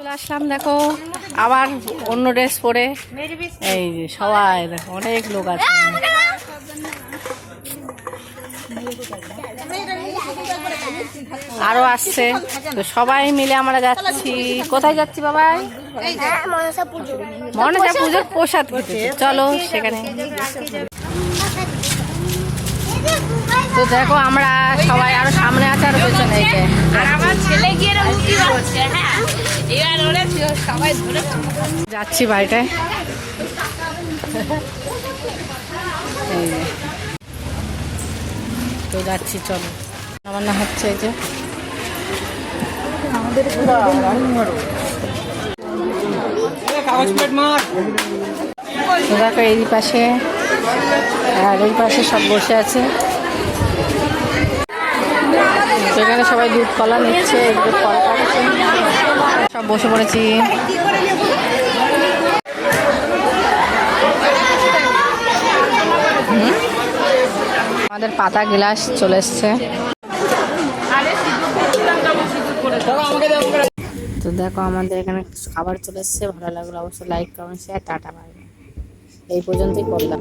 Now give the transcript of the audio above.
চলে আসলাম, দেখো। আবার অন্য ড্রেস পরে। এই যে সবাই, দেখো, অনেক লোক আছে। আরও আসছে। তো সবাই মিলে আমরা যাচ্ছি। কোথায় যাচ্ছি, বাবাই? মনসা পুজোর প্রসাদ চলো সেখানে। তো দেখো আমরা সবাই আরও সামনে আছে, আর পেছনে যে। আমার ছেলে গিয়ে হ্যাঁ। যাচ্ছি বাড়িটায়। তো যাচ্ছি, চলো। রান্না হচ্ছে এই যে। দেখো, এই পাশে, আর এই পাশে সব বসে আছে। সবাই দুধ কলা নিচ্ছে সব বসে পড়েছি। আমাদের পাতা গ্লাস চলে এসছে। তো দেখো, আমাদের এখানে খাবার চলে এসছে। ভালো লাগল অবশ্যই like comment share tata bye এই পর্যন্তই করলাম।